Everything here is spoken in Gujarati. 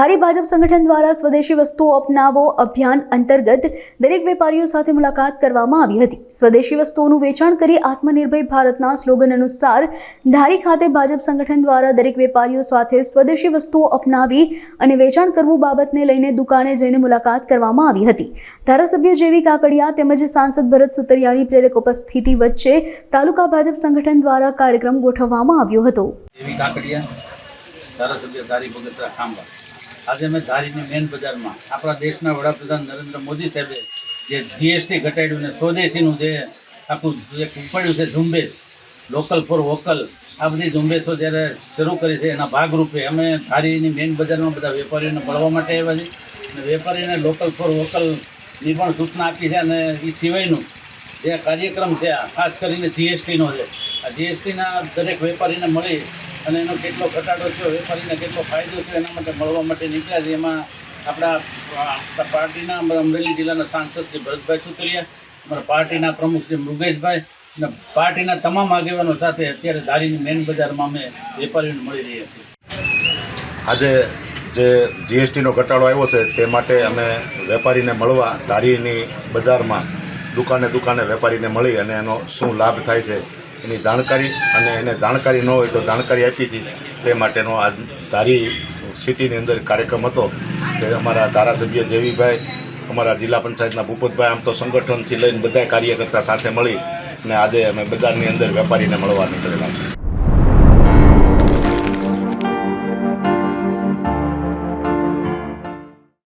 ધારી ભાજપ સંગઠન દ્વારા સ્વદેશી વસ્તુઓ અપનાવો અભિયાન અંતર્ગત દરેક વેપારીઓ સાથે મુલાકાત કરવામાં આવી હતી. સ્વદેશી વસ્તુઓનું વેચાણ કરી આત્મનિર્ભર ભારતના સ્લોગન અનુસાર ધારી ખાતે ભાજપ સંગઠન દ્વારા દરેક વેપારીઓ સાથે સ્વદેશી વસ્તુઓ અપનાવી અને વેચાણ કરવું બાબતને લઈને દુકાને જઈને મુલાકાત કરવામાં આવી હતી. ધારાસભ્ય જેવી કાકડિયા તેમજ સાંસદ ભરત સુતરિયાની પ્રેરક ઉપસ્થિતિ વચ્ચે તાલુકા ભાજપ સંગઠન દ્વારા કાર્યક્રમ ગોઠવવામાં આવ્યો હતો. ધારાસભ્ય તારી બગસરા ખાંભા. આજે અમે ધારીની મેન બજારમાં આપણા દેશના વડાપ્રધાન નરેન્દ્ર મોદી સાહેબે જે જીએસટી ઘટાડ્યું ને સ્વદેશીનું જે આખું જે ઉપડ્યું છે ઝુંબેશ લોકલ ફોર વોકલ આ બધી ઝુંબેશો જ્યારે શરૂ કરી છે, એના ભાગરૂપે અમે ધારીની મેન બજારમાં બધા વેપારીઓને મળવા માટે આવ્યા છીએ. અને વેપારીને લોકલ ફોર વોકલની પણ સૂચના આપી છે અને એ સિવાયનું જે કાર્યક્રમ છે ખાસ કરીને જીએસટીનો છે. આ જીએસટીના દરેક વેપારીને મળી અને એનો કેટલો ઘટાડો થયો વેપારીને કેટલો ફાયદો થયો એના માટે મળવા માટે નીકળ્યા છે એમાં આપણા પાર્ટીના અમારા અમરેલી જિલ્લાના સાંસદ શ્રી ભરતભાઈ સુતરિયા, અમારા પાર્ટીના પ્રમુખ શ્રી મૃગેશભાઈ, અને પાર્ટીના તમામ આગેવાનો સાથે અત્યારે ધારીની મેન બજારમાં અમે વેપારીઓને મળી રહ્યા છીએ. આજે જે જીએસટીનો ઘટાડો આવ્યો છે તે માટે અમે વેપારીને મળવા ધારીની બજારમાં દુકાને દુકાને વેપારીને મળી અને એનો શું લાભ થાય છે એની જાણકારી અને એને જાણકારી ન હોય તો જાણકારી આપી હતી તે માટેનો આ ધારી સિટીની અંદર કાર્યક્રમ હતો તે અમારા ધારાસભ્ય દેવીભાઈ અમારા જિલ્લા પંચાયતના ભૂપતભાઈ આમ તો સંગઠનથી લઈને બધા કાર્યકર્તા સાથે મળી અને આજે અમે બજારની અંદર વેપારીને મળવા નીકળેલા છે